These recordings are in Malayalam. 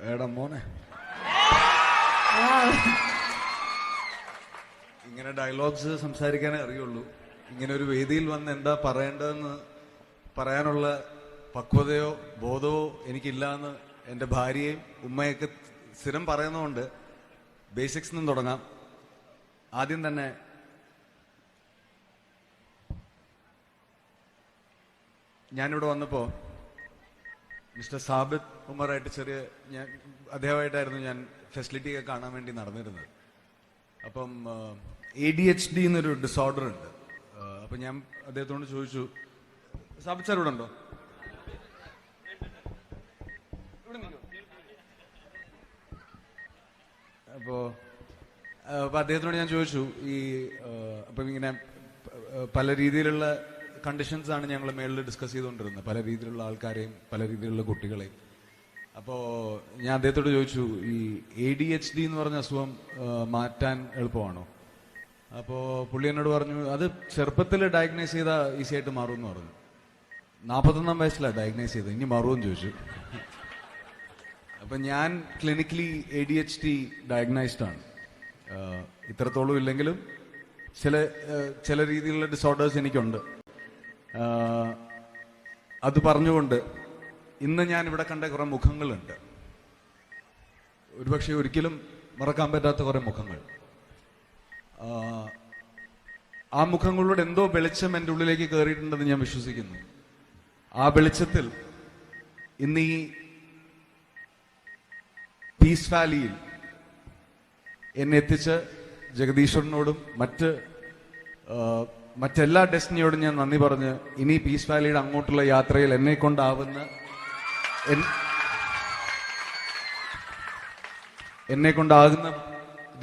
എടാ മോനെ. ഇങ്ങനെ ഡയലോഗ്സ് സംസാരിക്കാനേ അറിയുള്ളൂ. ഇങ്ങനെ ഒരു വേദിയിൽ വന്ന് എന്താ പറയേണ്ടതെന്ന് പറയാനുള്ള പക്വതയോ ബോധവോ എനിക്കില്ല എന്ന് എന്റെ ഭാര്യയും ഉമ്മയൊക്കെ സ്ഥിരം പറയുന്നതുകൊണ്ട് ബേസിക്സ് നിന്നും തുടങ്ങാം. ആദ്യം തന്നെ ഞാനിവിടെ വന്നപ്പോൾ മിസ്റ്റർ സാബിത് ഉമറായിട്ട് ചെറിയ ഞാൻ അദ്ദേഹമായിട്ടായിരുന്നു ഞാൻ ഫെസിലിറ്റി ഒക്കെ കാണാൻ വേണ്ടി നടന്നിരുന്നത്. അപ്പം എ ഡി എച്ച് ഡി എന്നൊരു ഡിസോർഡർ ഉണ്ട്. അപ്പം ഞാൻ അദ്ദേഹത്തോട് ചോദിച്ചു സാബിത് സാർ ഇവിടെ ഉണ്ടോ അപ്പോൾ അപ്പോൾ അപ്പൊ അദ്ദേഹത്തിനോട് ഞാൻ ചോദിച്ചു ഈ അപ്പം ഇങ്ങനെ പല രീതിയിലുള്ള കണ്ടീഷൻസ് ആണ് ഞങ്ങൾ മേളിൽ ഡിസ്കസ് ചെയ്തുകൊണ്ടിരുന്നത്. പല രീതിയിലുള്ള ആൾക്കാരെയും പല രീതിയിലുള്ള കുട്ടികളെയും. അപ്പോൾ ഞാൻ അദ്ദേഹത്തോട് ചോദിച്ചു ഈ എ ഡി എച്ച് ഡി എന്ന് പറഞ്ഞ അസുഖം മാറ്റാൻ എളുപ്പമാണോ? അപ്പോൾ പുള്ളി എന്നോട് പറഞ്ഞു അത് ചെറുപ്പത്തിൽ ഡയഗ്നൈസ് ചെയ്താൽ ഈസി ആയിട്ട് മാറും എന്ന് പറഞ്ഞു. നാൽപ്പത്തൊന്നാം വയസ്സിലാണ് ഡയഗ്നൈസ് ചെയ്തത്. ഇനി മാറുമെന്ന് ചോദിച്ചു. അപ്പൊ ഞാൻ clinically A D H D diagnosed ആണ്. ഇത്രത്തോളം ഇല്ലെങ്കിലും ചില ചില രീതിയിലുള്ള ഡിസോർഡേഴ്സ് എനിക്കുണ്ട്. അത് പറഞ്ഞുകൊണ്ട് ഇന്ന് ഞാൻ ഇവിടെ കണ്ട കുറെ മുഖങ്ങളുണ്ട്. ഒരുപക്ഷെ ഒരിക്കലും മറക്കാൻ പറ്റാത്ത കുറെ മുഖങ്ങൾ. ആ മുഖങ്ങളിലൂടെ എന്തോ വെളിച്ചം എന്റെ ഉള്ളിലേക്ക് കയറിയിട്ടുണ്ടെന്ന് ഞാൻ വിശ്വസിക്കുന്നു. ആ വെളിച്ചത്തിൽ ഇന്ന് ഈ പീസ് വാലിയിൽ എന്നെ എത്തിച്ച് ജഗദീശ്വരനോടും മറ്റ് മറ്റെല്ലാ ഡെസ്റ്റിനിയോടും ഞാൻ നന്ദി പറഞ്ഞ് ഇനി പീസ് വാലിയുടെ അങ്ങോട്ടുള്ള യാത്രയിൽ എന്നെ കൊണ്ടാവുന്ന എന്നെ കൊണ്ടാകുന്ന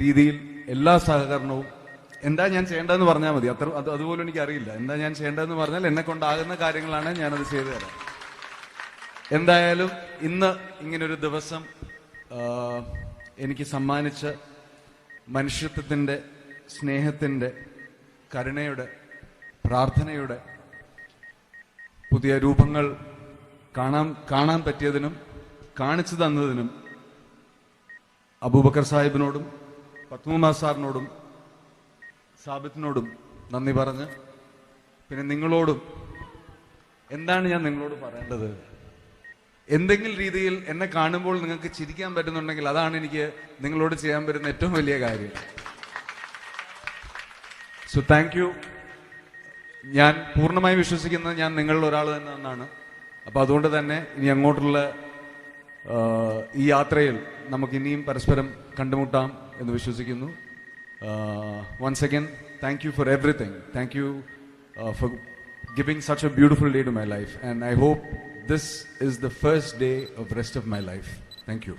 രീതിയിൽ എല്ലാ സഹകരണവും എന്താ ഞാൻ ചെയ്യേണ്ടതെന്ന് പറഞ്ഞാൽ മതി. അത്ര അത് അതുപോലും എനിക്ക് അറിയില്ല. എന്താ ഞാൻ ചെയ്യേണ്ടതെന്ന് പറഞ്ഞാൽ എന്നെ കൊണ്ടാകുന്ന കാര്യങ്ങളാണ് ഞാനത് ചെയ്തു തരാം എന്തായാലും ഇന്ന് ഇങ്ങനൊരു ദിവസം എനിക്ക് സമ്മാനിച്ച മനുഷ്യത്വത്തിന്റെ സ്നേഹത്തിന്റെ കരുണയുടെ പ്രാർത്ഥനയുടെ പുതിയ രൂപങ്ങൾ കാണാൻ കാണാൻ പറ്റിയതിനും കാണിച്ചു തന്നതിനും അബൂബക്കർ സാഹിബിനോടും പത്മകുമാർ സാറിനോടും സാബിത്തിനോടും നന്ദി പറഞ്ഞ് പിന്നെ നിങ്ങളോടും എന്താണ് ഞാൻ നിങ്ങളോട് പറയേണ്ടത്? എന്തെങ്കിലും രീതിയിൽ എന്നെ കാണുമ്പോൾ നിങ്ങൾക്ക് ചിരിക്കാൻ പറ്റുന്നുണ്ടെങ്കിൽ അതാണ് എനിക്ക് നിങ്ങളോട് ചെയ്യാൻ പറ്റുന്ന ഏറ്റവും വലിയ കാര്യം. സോ താങ്ക് ഞാൻ പൂർണമായും വിശ്വസിക്കുന്നത് ഞാൻ നിങ്ങളിൽ ഒരാൾ തന്നെ എന്നാണ്. അപ്പൊ അതുകൊണ്ട് തന്നെ ഇനി അങ്ങോട്ടുള്ള ഈ യാത്രയിൽ നമുക്ക് ഇനിയും പരസ്പരം കണ്ടുമുട്ടാം എന്ന് വിശ്വസിക്കുന്നു. Once again thank you for everything thank you for giving such a beautiful day to my life and I hope this is the first day of rest of my life thank you.